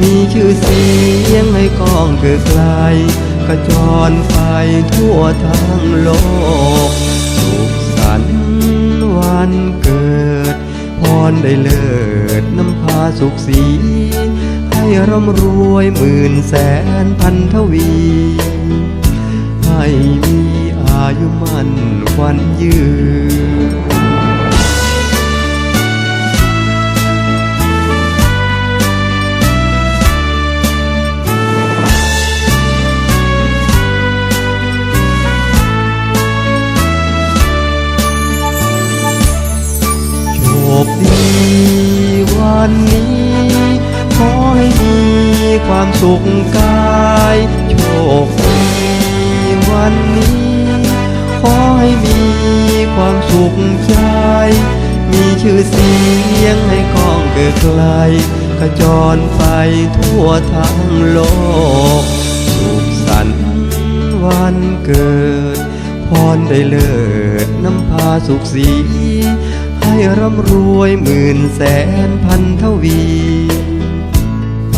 มีชื่อเสียงให้กองเกิดไกลกระจรไปทั่วทั้งโลก สุขสันต์วันเกิด พรได้เลิศน้ำพาสุขสี ให้ร่ำรวยหมื่นแสนพันทวี ให้มีอายุมั่นควันยืน สุขกายโชคดีวันนี้ ขอให้มีความสุขใจ มีชื่อเสียงให้กองเกิดไกลขจรไปทั่วทั้งโลก สุขสันต์วันเกิด พรได้เลิศน้ำพาสุขสี ให้ร่ำรวยหมื่นแสนพันทวี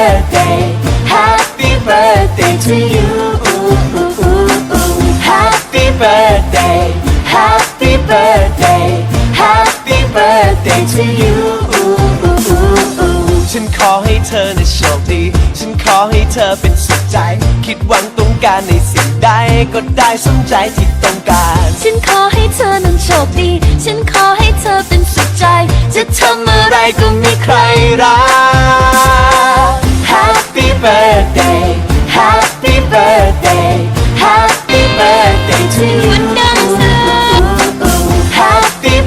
birthday Happy birthday to you Happy birthday Happy birthday Happy birthday to you ฉันขอให้เธอน่ะโชคดี ฉันขอให้เธอเป็นสุขใจ คิดหวังต้องการในสิ่งใดก็ได้สมใจที่ต้องการ ฉันขอให้เธอนั้นโชคดี ฉันขอให้เธอเป็นสุขใจ จะทำอะไรก็ไม่ใครรัก